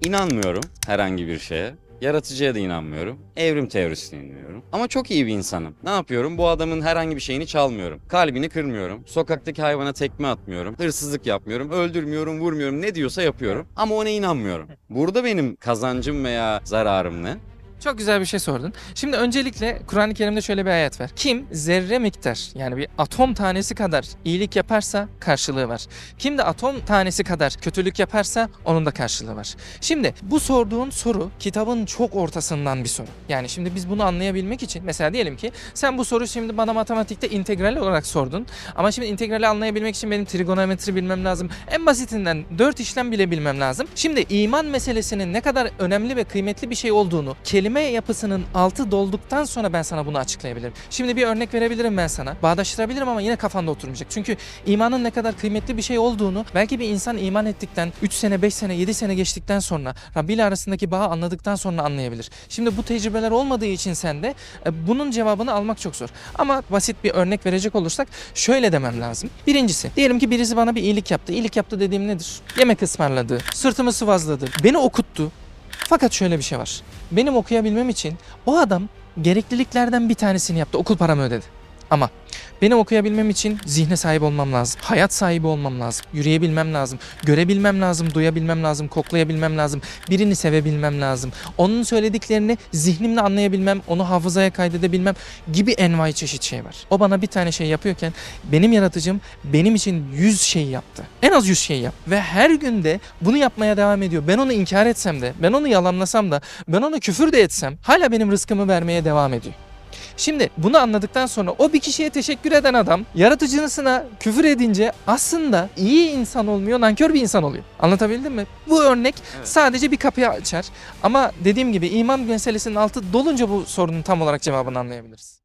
İnanmıyorum herhangi bir şeye. Yaratıcıya da inanmıyorum. Evrim teorisine inanıyorum. Ama çok iyi bir insanım. Ne yapıyorum? Bu adamın herhangi bir şeyini çalmıyorum. Kalbini kırmıyorum. Sokaktaki hayvana tekme atmıyorum. Hırsızlık yapmıyorum. Öldürmüyorum, vurmuyorum. Ne diyorsa yapıyorum. Ama ona inanmıyorum. Burada benim kazancım veya zararım ne? Çok güzel bir şey sordun. Şimdi öncelikle Kur'an-ı Kerim'de şöyle bir ayet var. Kim zerre miktar yani bir atom tanesi kadar iyilik yaparsa karşılığı var. Kim de atom tanesi kadar kötülük yaparsa onun da karşılığı var. Şimdi bu sorduğun soru kitabın çok ortasından bir soru. Yani şimdi biz bunu anlayabilmek için mesela diyelim ki sen bu soru şimdi bana matematikte integral olarak sordun. Ama şimdi integrali anlayabilmek için benim trigonometri bilmem lazım. En basitinden 4 işlem bile bilmem lazım. Şimdi iman meselesinin ne kadar önemli ve kıymetli bir şey olduğunu kelime yapısının altı dolduktan sonra ben sana bunu açıklayabilirim. Şimdi bir örnek verebilirim ben sana. Bağdaştırabilirim ama yine kafanda oturmayacak. Çünkü imanın ne kadar kıymetli bir şey olduğunu belki bir insan iman ettikten 3 sene, 5 sene, 7 sene geçtikten sonra Rabbi ile arasındaki bağı anladıktan sonra anlayabilir. Şimdi bu tecrübeler olmadığı için sende e, bunun cevabını almak çok zor. Ama basit bir örnek verecek olursak şöyle demem lazım. Birincisi diyelim ki birisi bana bir iyilik yaptı. İyilik yaptı dediğim nedir? Yemek ısmarladı, sırtımı sıvazladı, beni okuttu. Fakat şöyle bir şey var. Benim okuyabilmem için o adam gerekliliklerden bir tanesini yaptı. Okul paramı ödedi. Ama benim okuyabilmem için zihne sahip olmam lazım. Hayat sahibi olmam lazım. Yürüyebilmem lazım. Görebilmem lazım. Duyabilmem lazım. Koklayabilmem lazım. Birini sevebilmem lazım. Onun söylediklerini zihnimle anlayabilmem, onu hafızaya kaydedebilmem gibi envai çeşit şey var. O bana bir tane şey yapıyorken benim yaratıcım benim için 100 şey yaptı. En az 100 şey yaptı. Ve her günde bunu yapmaya devam ediyor. Ben onu inkar etsem de, ben onu yalanlasam da, ben ona küfür de etsem hala benim rızkımı vermeye devam ediyor. Şimdi bunu anladıktan sonra o bir kişiye teşekkür eden adam yaratıcısına küfür edince aslında iyi insan olmuyor, nankör bir insan oluyor. Anlatabildim mi? Bu örnek Evet. sadece bir kapıyı açar. Ama dediğim gibi iman meselesinin altı dolunca bu sorunun tam olarak cevabını anlayabiliriz.